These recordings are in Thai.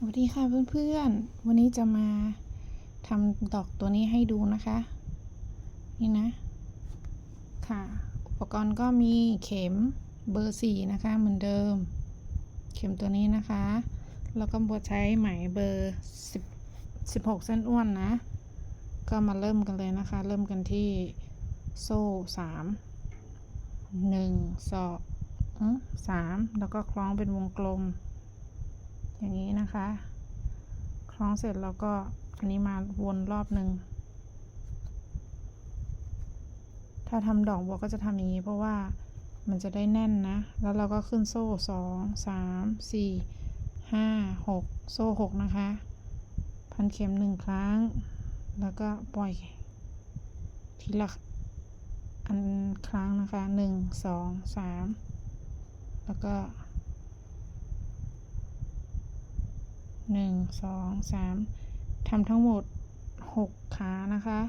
สวัสดีค่ะเพื่อนๆ วันนี้จะมาทำดอกตัวนี้ให้ดูนะคะ นี่นะ ค่ะ อุปกรณ์ก็มีเข็มเบอร์สี่นะคะเหมือนเดิม เข็มตัวนี้นะคะ แล้วก็บัวใช้ไหมเบอร์สิบสิบหกเส้นอ้วนนะ ก็มาเริ่มกันเลยนะคะ เริ่มกันที่โซ่สามหนึ่งสองสามแล้วก็คล้องเป็นวงกลม อย่างนี้นะคะ คล้องเสร็จแล้วก็อันนี้มาวนรอบหนึ่งถ้าทำดอกบัวก็จะทำอย่างนี้เพราะว่ามันจะได้แน่นนะ แล้วเราก็ขึ้นโซ่สองสามสี่ห้าหกโซ่หกนะคะ พันเข็มหนึ่งครั้ง แล้วก็ปล่อยทีละอันครั้งนะคะหนึ่งสองสามแล้วก็ หนึ่งสองสามทำทั้งหมดหกขานะคะ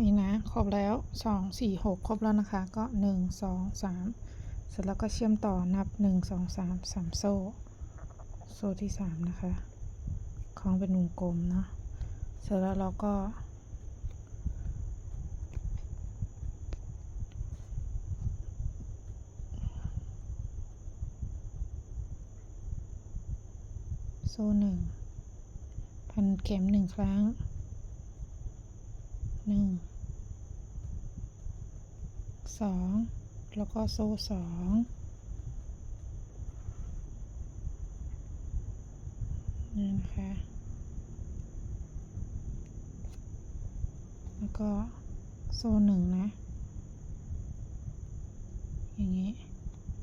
นี่นะ ครบแล้วสองสี่หกครบแล้วนะคะ ก็หนึ่งสองสามเสร็จแล้วก็เชื่อมต่อนับหนึ่งสองสามสามโซ่ โซ่ที่สามนะคะคล้องเป็นวงกลมเนาะ เสร็จแล้วเราก็ โซ่หนึ่งพันเข็มหนึ่งครั้งหนึ่งสองแล้วก็โซ่สองนี่นะคะ แล้วก็โซ่หนึ่งนะ อย่างนี้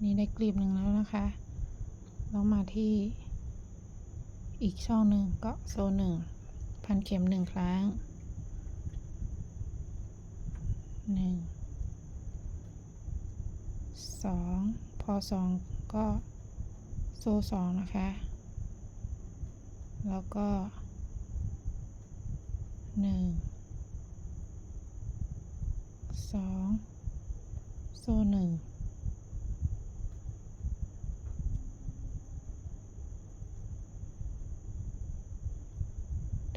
นี่ได้กลีบหนึ่งแล้วนะคะ แล้วมาที่ อีกช่องหนึ่งก็โซนหนึ่งพันเข็มหนึ่งครั้งหนึ่งสองพอสองก็โซ่สองนะคะ แล้วก็หนึ่งสองโซ่หนึ่ง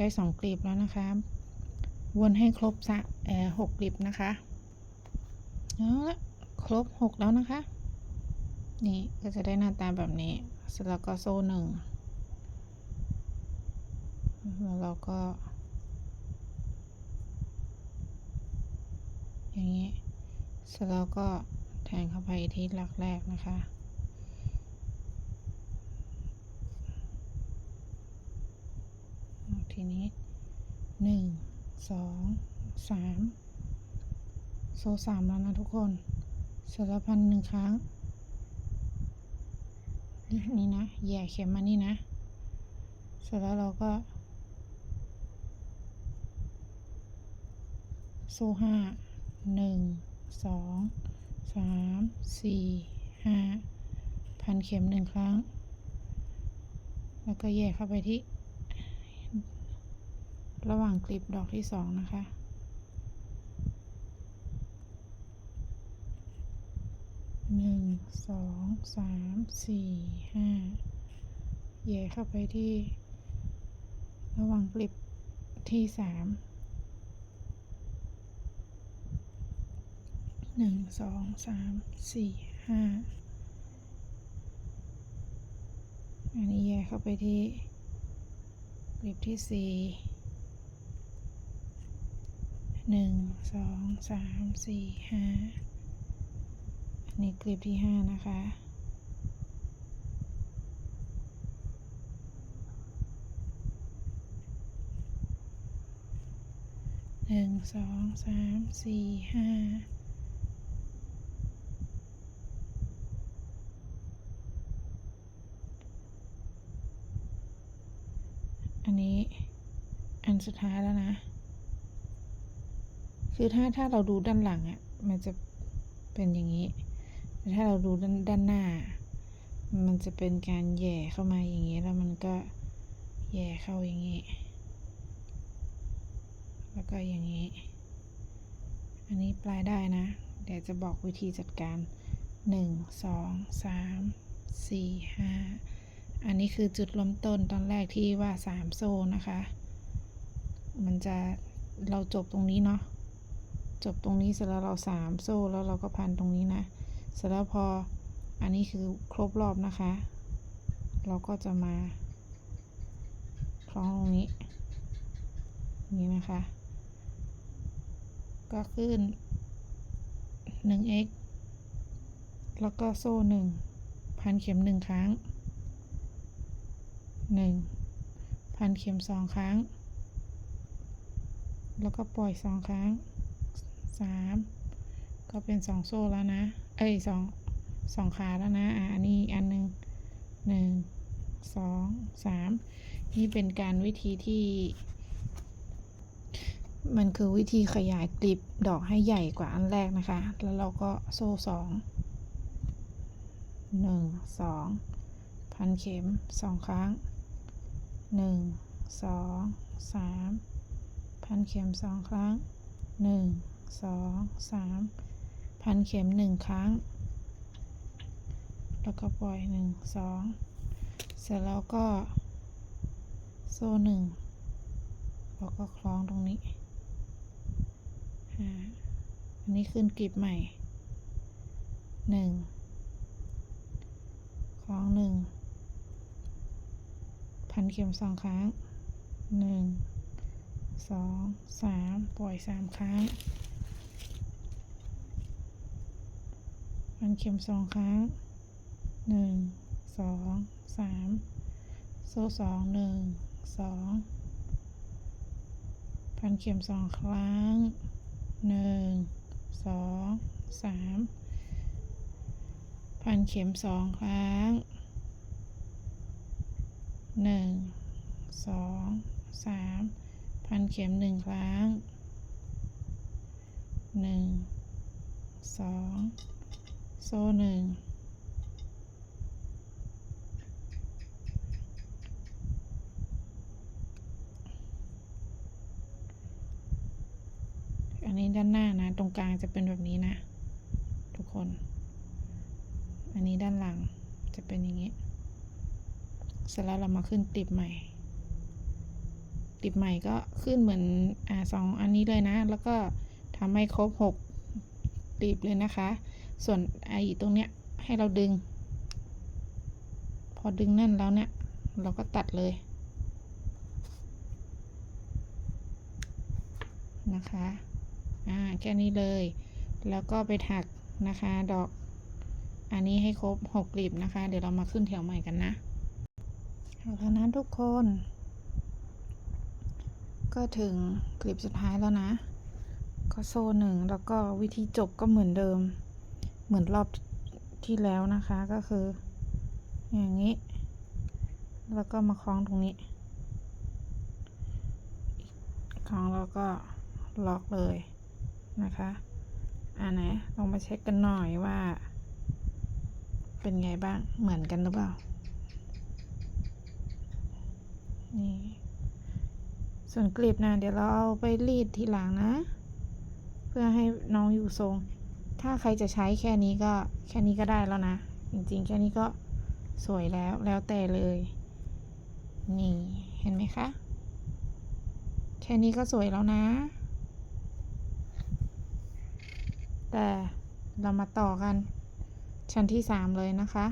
ได้สองกลีบแล้วนะคะ วนให้ครบสะเออหกกลีบนะคะเอาละครบหกแล้วนะคะ นี่ก็จะได้หน้าตาแบบนี้ เสร็จแล้วก็โซ่หนึ่งแล้วเราก็ อย่างนี้ เสร็จแล้วก็แทงเข้าไปที่หลักแรกนะคะ ทีนี้หนึ่งสองสามโซ่สามแล้วนะทุกคนเสร็จแล้วพันหนึ่งครั้งนี่นี่นะแย่เข็มมานี่นะ เสร็จแล้วเราก็โซ่ห้าหนึ่งสองสามสี่ห้าพันเข็มหนึ่งครั้ง แล้วก็แย่เข้าไปที่ ระหว่างกลีบดอกที่สองนะคะ หนึ่ง สอง สาม สี่ ห้าแย่เข้าไปที่ ระหว่างกลีบที่สาม หนึ่ง สอง สาม สี่ ห้า อันนี้แย่เข้าไปที่กลีบที่สี่ หนึ่งสองสามสี่ห้าอันนี้คลิปที่ห้านะคะหนึ่งสองสามสี่ห้าอันนี้อันสุดท้ายแล้วนะ คือถ้าถ้าเราดูด้านหลังอะ่ะมันจะเป็นอย่างนี้ ถ้าเราดูด้านด้านหน้า มันจะเป็นการแย่เข้ามาอย่างนี้ แล้วมันก็แย่เข้าอย่างนี้ แล้วก็อย่างนี้ อันนี้ปลายได้นะ เดี๋ยวจะบอกวิธีจัดการหนึ่งสองสามสี่ห้าอันนี้คือจุดเริ่มต้นตอนแรกที่ว่าสามโซ่นะคะ มันจะเราจบตรงนี้เนาะ จบตรงนี้เสร็จแล้วเราสามโซ่แล้วเราก็พันตรงนี้นะ เสร็จแล้วพออันนี้คือครบรอบนะคะ เราก็จะมาคล้องตรงนี้นี่นะคะ ก็ขึ้น 1x แล้วก็โซ่หนึ่งพันเข็มหนึ่งครั้งหนึ่งพันเข็มสองครั้ง แล้วก็ปล่อยสองครั้ง สามก็เป็นสองโซ่แล้วนะ เอ้ยสองสองขาแล้วนะอะอันนี้อันหนึ่งหนึ่งสองสามนี่เป็นการวิธีที่ มันคือวิธีขยายกลีบดอกให้ใหญ่กว่าอันแรกนะคะ แล้วเราก็โซ่สองหนึ่งสองพันเข็มสองครั้งหนึ่งสองสามพันเข็มสองครั้งหนึ่ง สองสามพันเข็มหนึ่งครั้ง แล้วก็ปล่อยหนึ่งสองเสร็จแล้วก็ โซ่หนึ่งแล้วก็คล้องตรงนี้อันนี้ขึ้นกลีบใหม่หนึ่งคล้องหนึ่งพันเข็มสองครั้งหนึ่งสองสามปล่อยสามครั้ง พันเข็มสองครั้งหนึ่งสองสามโซ่สองหนึ่งสองพันเข็มสองครั้งหนึ่งสองสามพันเข็มสองครั้งหนึ่งสองสามพันเข็มหนึ่งครั้งหนึ่งสอง โซ่หนึ่งอันนี้ด้านหน้านะ ตรงกลางจะเป็นแบบนี้นะ ทุกคน อันนี้ด้านหลังจะเป็นอย่างนี้ เสร็จแล้วเรามาขึ้นติบใหม่ ติบใหม่ก็ขึ้นเหมือนอ่าสองอันนี้เลยนะ แล้วก็ทำให้ครบหกติบเลยนะคะ ส่วนไอ้ตรงเนี้ยให้เราดึง พอดึงแน่นแล้วเนี่ย เราก็ตัดเลยนะคะ อ่า แค่นี้เลย แล้วก็ไปถักนะคะ ดอก อันนี้ให้ครบหกกลีบนะคะ เดี๋ยวเรามาขึ้นแถวใหม่กันนะเอาล้วนะทุกคน ก็ถึงกลีบสุดท้ายแล้วนะ ก็โซ่หนึ่งแล้วก็วิธีจบก็เหมือนเดิม เหมือนรอบที่แล้วนะคะก็คือ อย่างนี้ แล้วก็มาคล้องตรงนี้คล้องแล้วก็ล็อกเลยนะคะอ่าไหนลองมาเช็คกันหน่อยว่า เป็นไงบ้างเหมือนกันหรือเปล่านี่ส่วนกลีบนะเดี๋ยวเราเอาไปรีดทีหลังนะ เพื่อให้น้องอยู่ทรง ถ้าใครจะใช้แค่นี้ก็แค่นี้ก็ได้แล้วนะ จริงๆ แค่นี้ก็สวยแล้วแล้วแต่เลย นี่เห็นไหมคะ แค่นี้ก็สวยแล้วนะ แต่เรามาต่อกัน ชั้นที่สามเลยนะคะ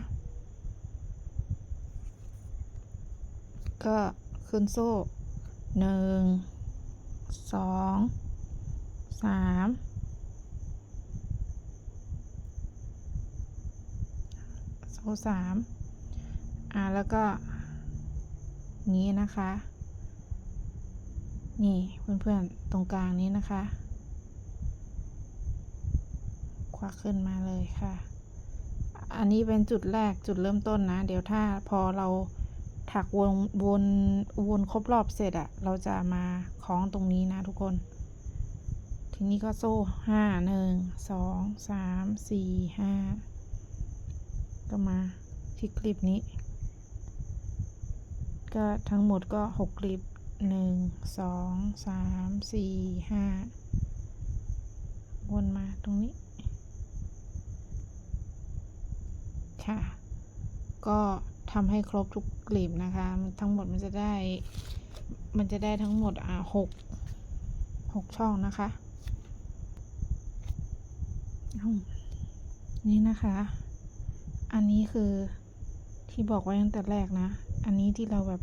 ก็ขึ้นโซ่หนึ่งสองสาม โซ่สามอ่าแล้วก็ นี้นะคะ นี่เพื่อนๆตรงกลางนี้นะคะ ควักขึ้นมาเลยค่ะ อันนี้เป็นจุดแรกจุดเริ่มต้นนะ เดี๋ยวถ้าพอเราถักวนวนวนครบรอบเสร็จอะเราจะมาคล้องตรงนี้นะทุกคน ทีนี้ก็โซ่ห้าหนึ่งสองสามสี่ห้า ก็มาที่คลิปนี้ ก็ทั้งหมดก็หกคลิปหนึ่งสองสามสี่ห้าวนมาตรงนี้ ค่ะ ก็ทำให้ครบทุกกลีบนะคะ ทั้งหมดมันจะได้ มันจะได้ทั้งหมดอ่าหกหกช่องนะคะ นี่นะคะ อันนี้คือที่บอกไว้ตั้งแต่แรกนะ อันนี้ที่เราแบบ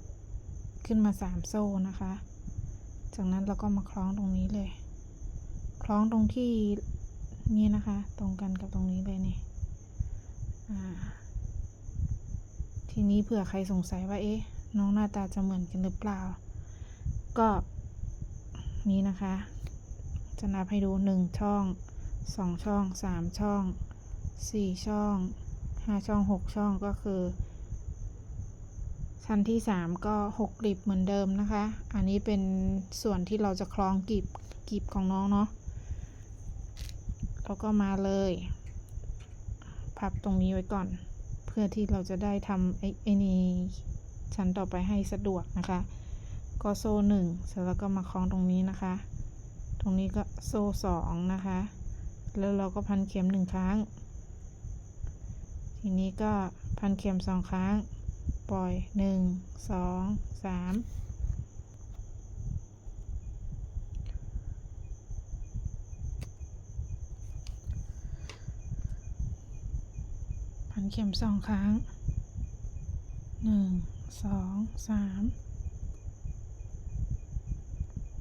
ขึ้นมาสามโซ่นะคะ จากนั้นเราก็มาคล้องตรงนี้เลย คล้องตรงที่นี่นะคะ ตรงกันกับตรงนี้เลยเนี่อ่าทีนี้เผื่อใครสงสัยว่าเอ๊ะน้องหน้าตาจะเหมือนกันหรือเปล่า ก็นี้นะคะ จะนับให้ดูหนึ่งช่องสองช่องสามช่องสี่ช่อง ห้าช่องหกช่องก็คือ ชั้นที่สามก็หกกลีบเหมือนเดิมนะคะ อันนี้เป็นส่วนที่เราจะคล้องกลีบกลีบของน้องเนาะแล้วก็มาเลย พับตรงนี้ไว้ก่อน เพื่อที่เราจะได้ทำไอ้ไอ้นี่ชั้นต่อไปให้สะดวกนะคะ ก็โซ่หนึ่งเสร็จแล้วก็มาคล้องตรงนี้นะคะ ตรงนี้ก็โซ่สองนะคะ แล้วเราก็พันเข็มหนึ่งครั้ง ทีนี้ก็พันเข็มสองครั้ง ปล่อยหนึ่งสองสามพันเข็มสองครั้งหนึ่งสองสาม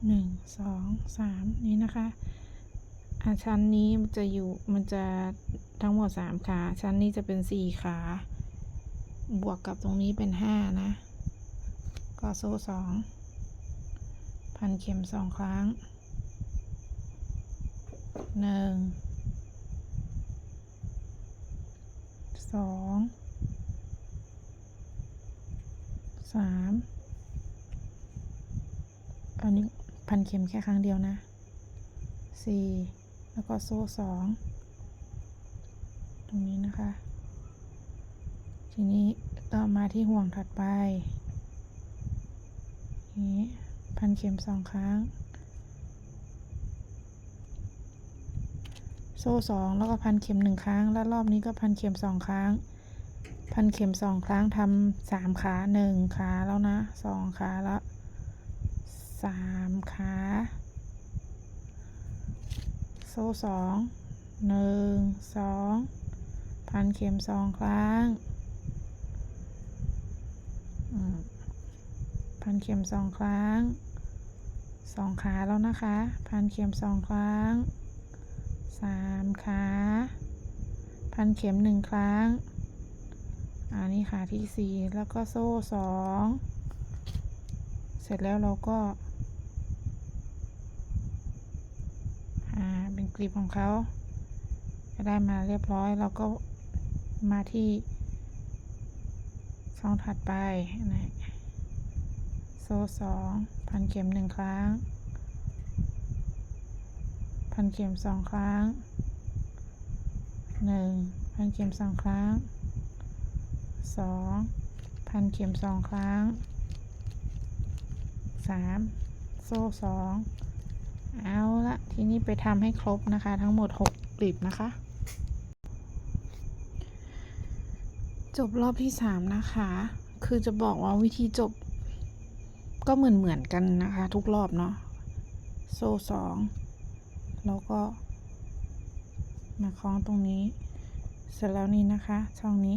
หนึ่งสองสามนี้นะคะอะชั้นนี้มันจะอยู่มันจะ ทั้งหมดสามขา ชั้นนี้จะเป็นสี่ขา บวกกับตรงนี้เป็นห้านะ ก็โซ่สอง พันเข็มสองครั้งหนึ่งสองสามอันนี้พันเข็มแค่ครั้งเดียวนะสี่แล้วก็โซ่สอง รงนี้นะคะ ทีนี้ต่อมาที่ห่วงถัดไป นี้พันเข็มสองครั้ง โซ่สองแล้วก็พันเข็มหนึ่งครั้ง แล้วรอบนี้ก็พันเข็มสองครั้ง พันเข็มสองครั้งทำสามขาหนึ่งขาแล้วนะสองขาแล้วสามขาโซ่สองหนึ่งสอง พันเข็มสองครั้งพันเข็มสองครั้งสองขาแล้วนะคะ พันเข็มสองครั้งสามขาพันเข็มหนึ่งครั้ง อันนี้ขาที่สี่แล้วก็โซ่สองเสร็จแล้วเราก็อ่าเป็นกลีบของเขา ก็ได้มาเรียบร้อยเราก็ มาที่ช่องถัดไปนะโซ่สองพันเข็มหนึ่งครั้ง พันเข็มสองครั้งหนึ่งพันเข็มสองครั้งสองพันเข็มสองครั้งสามโซ่สองเอาละทีนี้ไปทำให้ครบนะคะ ทั้งหมดหกกลีบนะคะ จบรอบที่สามนะคะ คือจะบอกว่าวิธีจบ ก็เหมือนเหมือนกันนะคะ ทุกรอบเนาะ โซ่สอง แล้วก็ มาคล้องตรงนี้ เสร็จแล้วนี่นะคะ ช่องนี้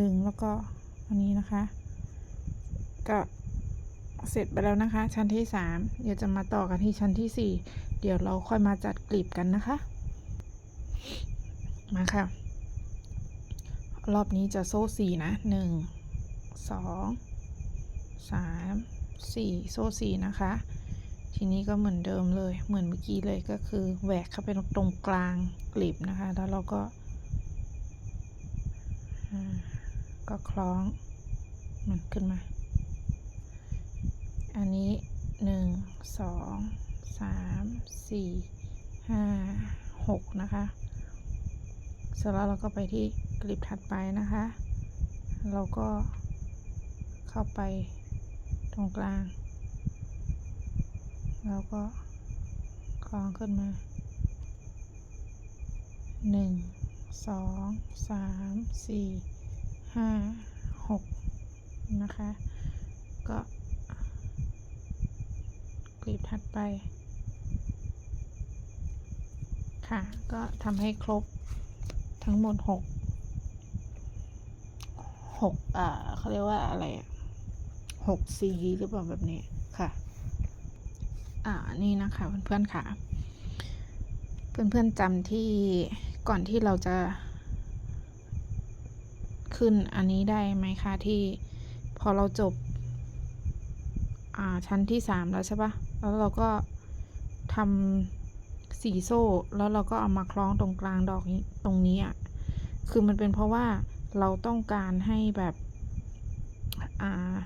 ดึงแล้วก็อันนี้นะคะ ก็เสร็จไปแล้วนะคะ ชั้นที่สามเดี๋ยวจะมาต่อกันที่ชั้นที่สี่เดี๋ยวเราค่อยมาจัดกลีบกันนะคะ มาค่ะ รอบนี้จะโซ่สี่นะหนึ่งสองสามสี่โซ่สี่นะคะ ทีนี้ก็เหมือนเดิมเลย เหมือนเมื่อกี้เลยก็คือแหวกเข้าไปตรงกลางกลีบนะคะ แล้วเราก็ ก็คล้องมันขึ้นมา อันนี้หนึ่งสองสามสี่ห้าหกนะคะ เสร็จแล้วเราก็ไปที่ กลีบถัดไปนะคะ เราก็เข้าไปตรงกลาง แล้วก็คล้องขึ้นมาหนึ่งสองสามสี่ห้าหกนะคะ ก็กลีบถัดไป ค่ะ ก็ทำให้ครบทั้งหมดหก หกอ่าเขาเรียกว่าอะไรหกสีหรือเปล่าแบบนี้ค่ะ อ่านี่นะคะเพื่อนๆค่ะ เพื่อนๆจำที่ก่อนที่เราจะ ขึ้นอันนี้ได้ไหมคะที่พอเราจบ อ่าชั้นที่สามแล้วใช่ปะแล้วเราก็ทำสี่โซ่แล้วเราก็เอามาคล้องตรงกลางดอกนี้ตรงนี้อะคือมันเป็นเพราะว่า เราต้องการให้แบบอ่า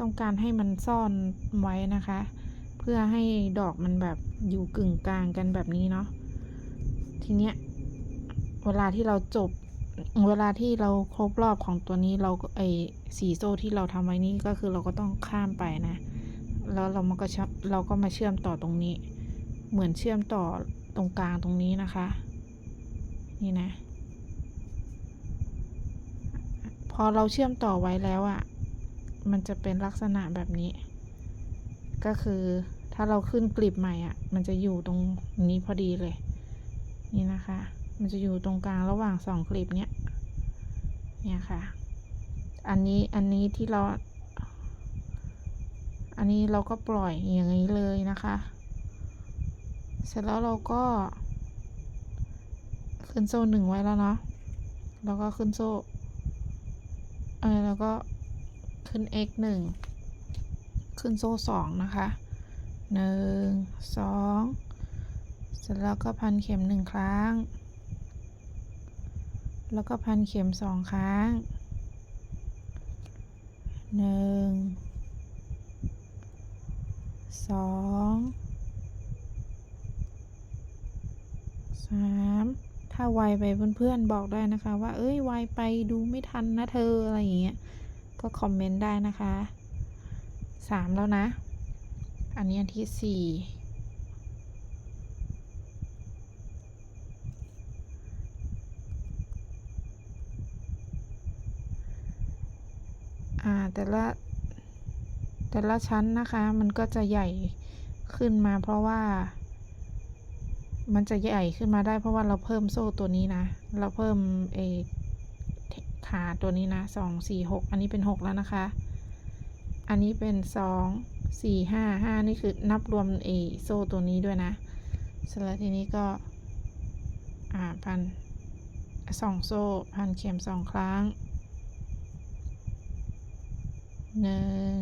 ต้องการให้มันซ่อนไว้นะคะ เพื่อให้ดอกมันแบบอยู่กึ่งกลางกันแบบนี้เนาะทีเนี้ยเวลาที่เราจบเวลาที่เราครบรอบของตัวนี้เราไอสีโซ่ที่เราทำไว้นี่ก็คือเราก็ต้องข้ามไปนะ แล้วเรามันก็เราก็มาเชื่อมต่อตรงนี้ เหมือนเชื่อมต่อตรงกลางตรงนี้นะคะ นี่นะ พอเราเชื่อมต่อไว้แล้วอะ่ะ มันจะเป็นลักษณะแบบนี้ ก็คือถ้าเราขึ้นกลีบใหม่อะ่ะ มันจะอยู่ตรงนี้พอดีเลย นี่นะคะ มันจะอยู่ตรงกลางระหว่างสองกลีบเนี้ย เนี่ยค่ะ อันนี้อันนี้ที่เราอันนี้เราก็ปล่อยอย่างนี้เลยนะคะ เสร็จแล้วเราก็ ขึ้นโซ่หนึ่งไว้แล้วเนาะแล้วก็ขึ้นโซ่เออแล้วก็ขึ้น x หนึ่งขึ้นโซ่สองนะคะหนึ่งสองเสร็จแล้วก็พันเข็มหนึ่งครั้ง แล้วก็พันเข็มสองครั้งหนึ่งสองสาม ถ้าไวไปเพื่อนๆบอกได้นะคะ ว่า เอ้ยไวไปดูไม่ทันนะเธออะไรอย่างเงี้ยก็คอมเมนต์ได้นะคะสามแล้วนะ อันนี้อันที่สี่อ่าแต่ละแต่ละชั้นนะคะมันก็จะใหญ่ขึ้นมาเพราะว่า มันจะใหญ่ขึ้นมาได้เพราะว่าเราเพิ่มโซ่ตัวนี้นะ เราเพิ่มเอขาตัวนี้นะสองสี่หกอันนี้เป็นหกแล้วนะคะ อันนี้เป็นสองสี่ห้าห้านี่คือนับรวมเอโซ่ตัวนี้ด้วยนะเสร็จแล้วทีนี้ก็ อ่าพันสองโซ่พันเข็มสองครั้งหนึ่ง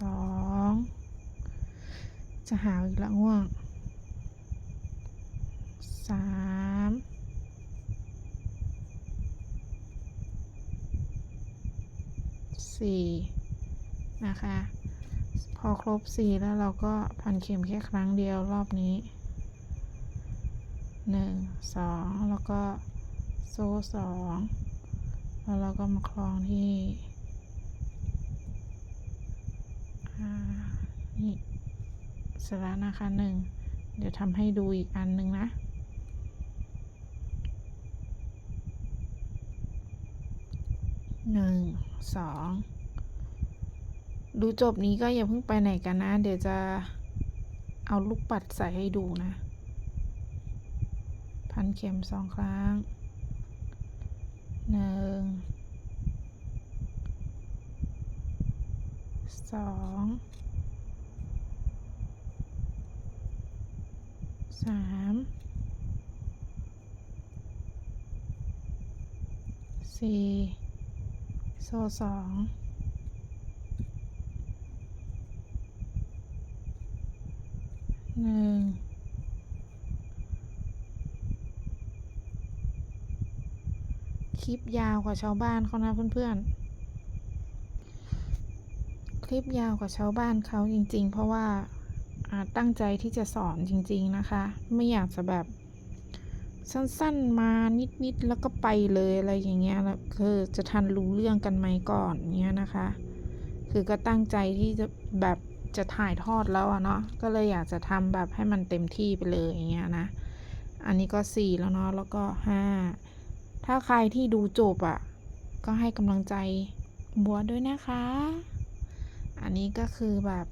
สอง จะหาวอีกละง่วงสามสี่นะคะ พอครบสี่แล้วเราก็พันเข็มแค่ครั้งเดียวรอบนี้หนึ่งสองแล้วก็โซ่สองแล้วเราก็มาคล้องที่อ่านี่ เสร็จแล้วนะคะหนึ่งเดี๋ยวทำให้ดูอีกอันหนึ่งนะ หนึ่ง สอง ดูจบนี้ก็อย่าเพิ่งไปไหนกันนะ เดี๋ยวจะเอาลูกปัดใส่ให้ดูนะ พันเข็มสองครั้ง หนึ่ง สอง สามสี่โซ่สองหนึ่งคลิปยาวกว่าชาวบ้านเขานะเพื่อนๆ คลิปยาวกว่าชาวบ้านเขาจริงๆ เพราะว่า อ่าตั้งใจที่จะสอนจริง ๆ นะคะ ไม่อยากจะแบบสั้นๆมานิดๆแล้วก็ไปเลยอะไรอย่างเงี้ยแล้วคือจะทันรู้เรื่องกันไหมก่อนเนี้ยนะคะ คือก็ตั้งใจที่จะแบบจะถ่ายทอดแล้วอะเนาะก็เลยอยากจะทำแบบให้มันเต็มที่ไปเลยอย่างเงี้ยนะอันนี้ก็สี่แล้วเนาะแล้วก็ห้าถ้าใครที่ดูจบอะก็ให้กำลังใจบัวด้วยนะคะ อันนี้ก็คือแบบ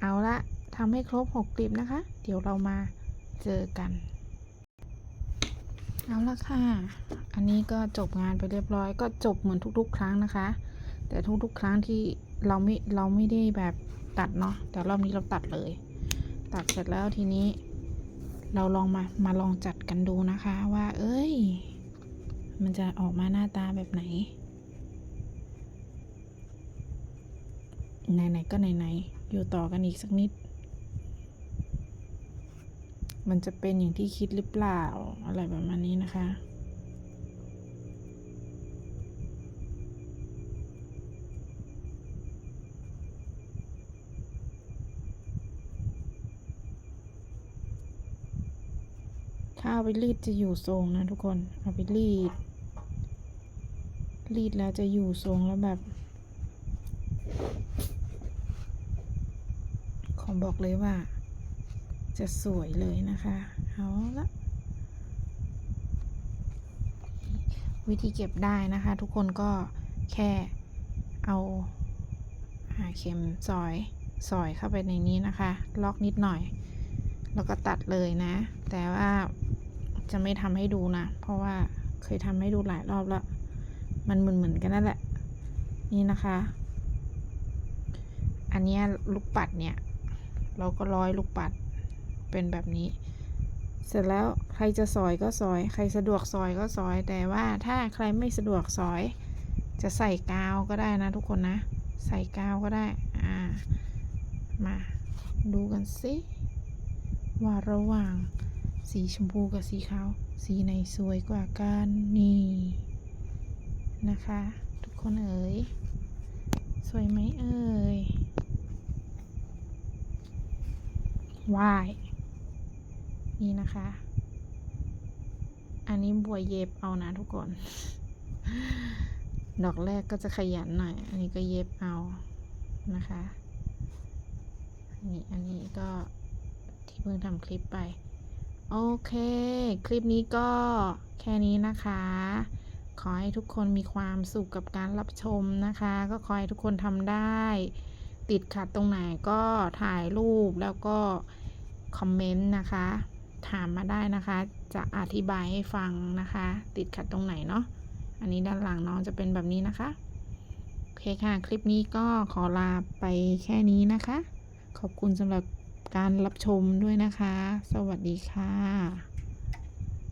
เอาละทำให้ครบหกกลีบนะคะ เดี๋ยวเรามาเจอกัน เอาละค่ะ อันนี้ก็จบงานไปเรียบร้อยก็จบเหมือนทุกๆ ครั้งนะคะ แต่ทุกๆ ครั้งที่เราไม่เราไม่ได้แบบตัดเนาะแต่รอบนี้เราตัดเลย ตัดเสร็จแล้วทีนี้ เราลองมามาลองจัดกันดูนะคะว่า เอ้ย มันจะออกมาหน้าตาแบบไหน ไหนๆก็ไหนๆ อยู่ต่อกันอีกสักนิด มันจะเป็นอย่างที่คิดหรือเปล่า อะไรประมาณนี้นะคะถ้าเอาไปรีดจะอยู่ทรงนะทุกคน เอาไปรีด รีดแล้วจะอยู่ทรงแล้วแบบ ขอ บอกเลยว่า จะสวยเลยนะคะ เอาละวิธีเก็บได้นะคะ ทุกคนก็แค่เอาหาเข็มซอยซอยเข้าไปในนี้นะคะ ล็อกนิดหน่อย แล้วก็ตัดเลยนะ แต่ว่าจะไม่ทำให้ดูนะ เพราะว่าเคยทำให้ดูหลายรอบแล้ว มันเหมือนๆกันนั่นแหละ นี่นะคะ อันนี้ลูกปัดเนี่ย เราก็ร้อยลูกปัดเป็นแบบนี้ เสร็จแล้วใครจะซอยก็ซอย ใครสะดวกซอยก็ซอย แต่ว่าถ้าใครไม่สะดวกซอย จะใส่กาวก็ได้นะทุกคนนะ ใส่กาวก็ได้ อ่า มาดูกันสิว่าระหว่างสีชมพูกับสีขาว สีไหนสวยกว่ากันนี่นะคะ ทุกคนเอ๋ย สวยไหมเอ่ย ว้ายนี่นะคะ อันนี้บัวเย็บเอานะทุกคน ดอกแรกก็จะขยันหน่อย อันนี้ก็เย็บเอานะคะ นี่อันนี้ก็ที่เพิ่งทำคลิปไป โอเค คลิปนี้ก็แค่นี้นะคะขอให้ทุกคนมีความสุขกับการรับชมนะคะ ก็ขอให้ทุกคนทำได้ ติดขัดตรงไหนก็ถ่ายรูปแล้วก็ คอมเมนต์นะคะ ถามมาได้นะคะ จะอธิบายให้ฟังนะคะ ติดขัดตรงไหนเนาะอันนี้ด้านหลังน้องจะเป็นแบบนี้นะคะ โอเคค่ะ คลิปนี้ก็ขอลาไปแค่นี้นะคะ ขอบคุณสำหรับการรับชมด้วยนะคะ สวัสดีค่ะ